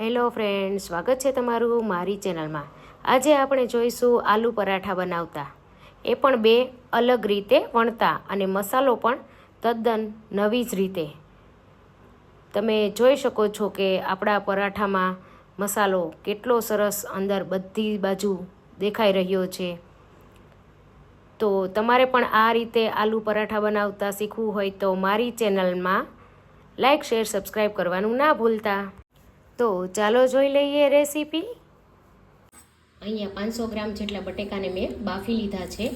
Hello friend સ્વાગત છે તમારું મારી ચેનલમાં. આજે આપણે જોઈશું આલુ પરાઠા બનાવતા. એ પણ બે અલગ રીતે વણતા અને મસાલો પણ તદ્દન નવી જ રીતે. તમે જોઈ શકો છો કે આપણા પરાઠામાં મસાલો કેટલો સરસ અંદર બધી બાજુ દેખાઈ રહ્યો છે. તો તમારે પણ આ રીતે આલુ પરાઠા બનાવતા શીખવું હોય તો મારી ચેનલમાં લાઈક, શેર સબસ્ક્રાઈબ કરવાનું ના ભૂલતા. તો ચાલો જોઈ લઈએ રેસીપી. અહીંયા પાંચસો ગ્રામ જેટલા બટેકાને મેં બાફી લીધા છે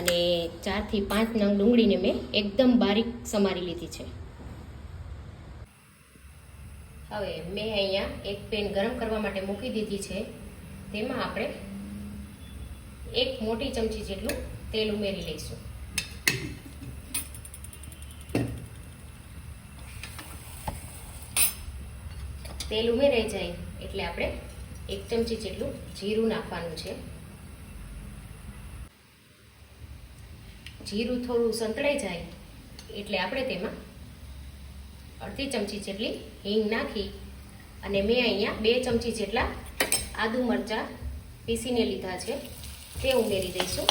અને ચારથી પાંચ નંગ ડુંગળીને મેં એકદમ બારીક સમારી લીધી છે. હવે મેં અહીંયા એક પેન ગરમ કરવા માટે મૂકી દીધી છે. તેમાં આપણે એક મોટી ચમચી જેટલું તેલ ઉમેરી લઈશું. તેલ ઉમેરાઈ જાય એટલે આપણે એક ચમચી જેટલું જીરું નાખવાનું છે. જીરું થોડું સંતળાઈ જાય એટલે આપણે તેમાં અડધી ચમચી જેટલી હિંગ નાખી અને મેં અહીંયા બે ચમચી જેટલા આદુ મરચાં પીસીને લીધા છે. તે ઉમેરી દઈશું.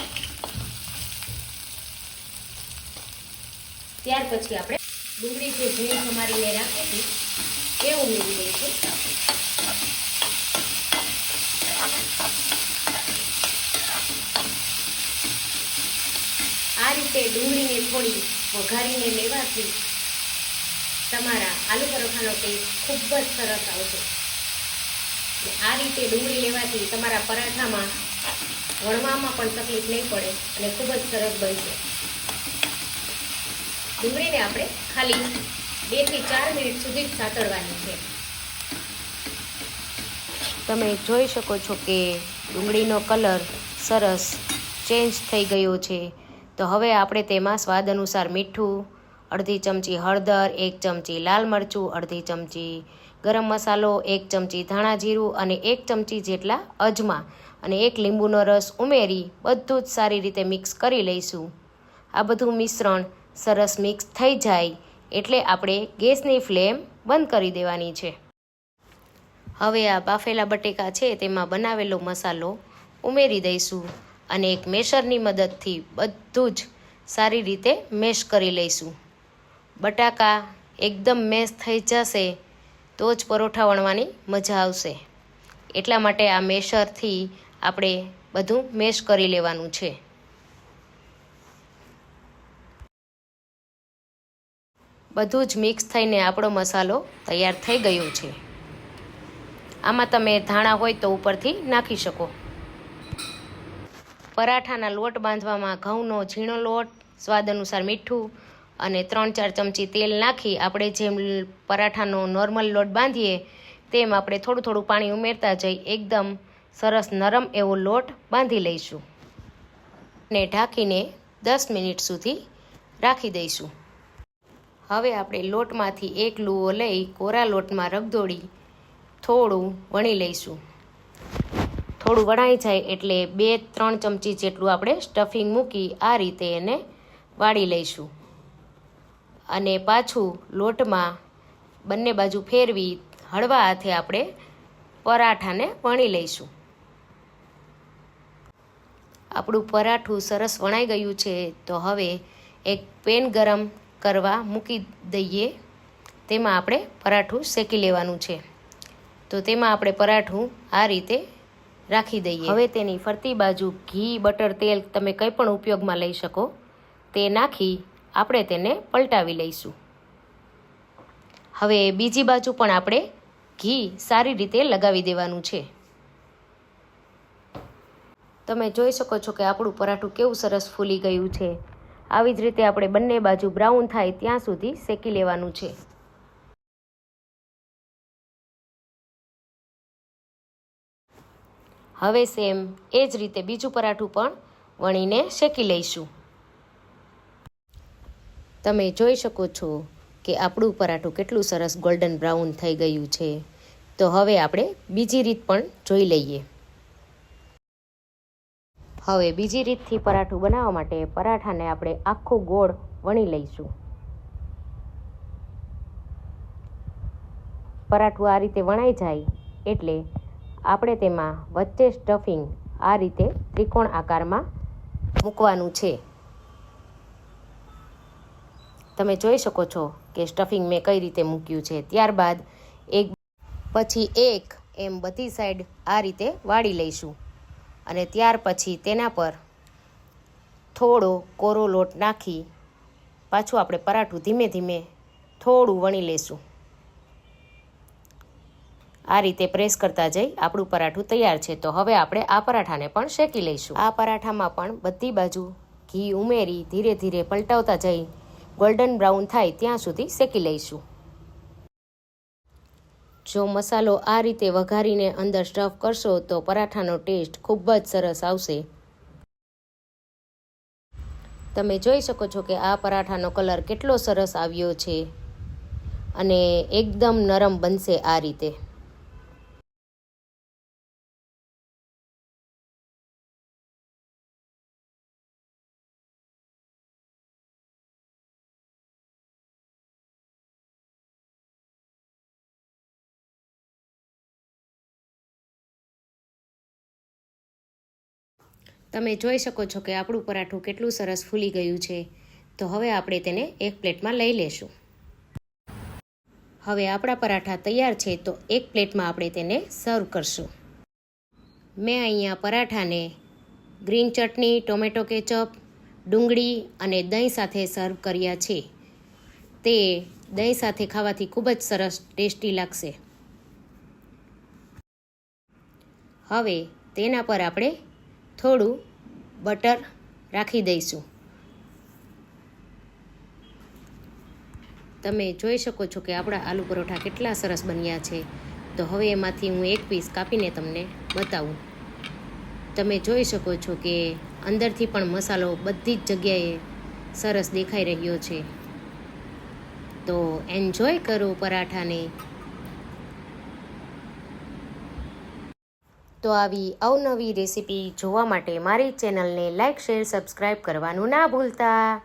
ત્યાર પછી આપણે ડુંગળી જે ઝીણી સમારીને રાખી એ ઉમેરી દઈશું આ રીતે ડુંગળીને થોડી વઘારીને લેવાથી તમારા આલુ પરોઠાનો ટેસ્ટ ખૂબ જ સરસ આવશે. આ રીતે ડુંગળી લેવાથી તમારા પરાઠામાં વણવામાં પણ તકલીફ નહીં પડે અને ખૂબ જ સરસ બનશે. ડુંગળીને આપણે ખાલી બેથી ચાર મિનિટ સુધી સાતળવાની છે. તમે જોઈ શકો છો કે ડુંગળીનો કલર સરસ ચેન્જ થઈ ગયો છે. તો હવે આપણે તેમાં સ્વાદ અનુસાર મીઠું, અડધી ચમચી હળદર, એક ચમચી લાલ મરચું, અડધી ચમચી ગરમ મસાલો, એક ચમચી ધાણા જીરું અને એક ચમચી જેટલા અજમા અને એક લીંબુનો રસ ઉમેરી બધું જ સારી રીતે મિક્સ કરી લઈશું. આ બધું મિશ્રણ સરસ મિક્સ થઈ જાય એટલે આપણે ગેસની ફ્લેમ બંધ કરી દેવાની છે. હવે આ બાફેલા બટેકા છે તેમાં બનાવેલો મસાલો ઉમેરી દઈશું અને એક મેશરની મદદથી બધું જ સારી રીતે મેશ કરી લઈશું. બટાકા એકદમ મેશ થઈ જશે તો જ પરોઠા વણવાની મજા આવશે. એટલા માટે આ મેશરથી આપણે બધું મેશ કરી લેવાનું છે. બધું જ મિક્સ થઈને આપણો મસાલો તૈયાર થઈ ગયો છે. આમાં તમે ધાણા હોય તો ઉપરથી નાખી શકો. પરાઠાના લોટ બાંધવામાં ઘઉંનો ઝીણો લોટ, સ્વાદ અનુસાર મીઠું અને ત્રણ ચાર ચમચી તેલ નાખી આપણે જેમ પરાઠાનો નોર્મલ લોટ બાંધીએ તેમ આપણે થોડું થોડું પાણી ઉમેરતા જઈ એકદમ સરસ નરમ એવો લોટ બાંધી લઈશું. ને ઢાંકીને દસ મિનિટ સુધી રાખી દઈશું. હવે આપણે લોટમાંથી એક લૂવો લઈ કોરા લોટમાં રગદોડી થોડું વણી લઈશું. થોડું વણાઈ જાય એટલે બે ત્રણ ચમચી જેટલું આપણે સ્ટફિંગ મૂકી આ રીતે એને વાળી લઈશું. અને પાછું લોટમાં બંને બાજુ ફેરવી હળવા હાથે આપણે પરાઠાને વણી લઈશું. આપણું પરાઠું સરસ વણાઈ ગયું છે, તો હવે એક પેન ગરમ કરવા મૂકી દઈએ, તેમાં આપણે પરાઠું શેકી લેવાનું છે. તો તેમાં આપણે પરાઠું આ રીતે રાખી દઈએ. હવે તેની ફરતી બાજુ ઘી, બટર, તેલ તમે કંઈ પણ ઉપયોગમાં લઈ શકો, તે નાખી આપણે તેને પલટાવી લઈશું. હવે બીજી બાજુ પણ આપણે ઘી સારી રીતે લગાવી દેવાનું છે. તમે જોઈ શકો છો કે આપણું પરાઠું કેવું સરસ ફૂલી ગયું છે. આવી જ રીતે આપણે બંને બાજુ બ્રાઉન થાય ત્યાં સુધી શેકી લેવાનું છે. હવે સેમ એ જ રીતે બીજું પરાઠું પણ વણીને શેકી લઈશું. તમે જોઈ શકો છો કે આપણું પરાઠું કેટલું સરસ ગોલ્ડન બ્રાઉન થઈ ગયું છે. તો હવે આપણે બીજી રીત પણ જોઈ લઈએ. હવે બીજી રીતથી પરાઠું બનાવવા માટે પરાઠાને આપણે આખું ગોળ વણી લઈશું. પરાઠું આ રીતે વણાઈ જાય એટલે આપણે તેમાં વચ્ચે સ્ટફિંગ આ રીતે ત્રિકોણ આકારમાં મૂકવાનું છે. તમે જોઈ શકો છો કે સ્ટફિંગ મેં કઈ રીતે મૂક્યું છે. ત્યારબાદ એક પછી એક એમ બધી સાઈડ આ રીતે વાળી લઈશું. અને ત્યાર પછી તેના પર થોડો કોરો લોટ નાખી પાછું આપણે પરાઠું ધીમે ધીમે થોડું વણી લઈશું આ રીતે પ્રેસ કરતા જઈ આપણું પરાઠું તૈયાર છે. તો હવે આપણે આ પરાઠાને પણ શેકી લઈશું. આ પરાઠામાં પણ બધી બાજુ ઘી ઉમેરી ધીરે ધીરે પલટાવતા જઈ ગોલ્ડન બ્રાઉન થાય ત્યાં સુધી શેકી લઈશું. જો મસાલો આ રીતે વઘારીને અંદર સ્ટફ કરશો તો પરાઠાનો ટેસ્ટ ખૂબ જ સરસ આવશે. તમે જોઈ શકો છો કે આ પરાઠાનો કલર કેટલો સરસ આવ્યો છે. અને એકદમ નરમ બનશે આ રીતે. તમે જોઈ શકો છો કે આપણું પરાઠું કેટલું સરસ ફૂલી ગયું છે. તો હવે આપણે તેને એક પ્લેટમાં લઈ લેશું. હવે આપણા પરાઠા તૈયાર છે તો એક પ્લેટમાં આપણે તેને સર્વ કરશું. મેં અહીંયા પરાઠાને ગ્રીન ચટણી, ટોમેટો કેચઅપ ડુંગળી અને દહીં સાથે સર્વ કર્યા છે. તે દહીં સાથે ખાવાથી ખૂબ જ સરસ ટેસ્ટી લાગશે. હવે તેના પર આપણે થોડું બટર રાખી દઈશું. તમે જોઈ શકો છો કે આપણા આલુ પરોઠા કેટલા સરસ બન્યા છે. તો હવે એમાંથી હું એક પીસ કાપીને તમને બતાવું. તમે જોઈ શકો છો કે અંદરથી પણ મસાલો બધી જ જગ્યાએ સરસ દેખાઈ રહ્યો છે. તો એન્જોય કરો પરાઠાને. તો આવી અવનવી રેસીપી જોવા માટે મારી ચેનલને લાઇક શેર સબસ્ક્રાઈબ કરવાનું ના ભૂલતા.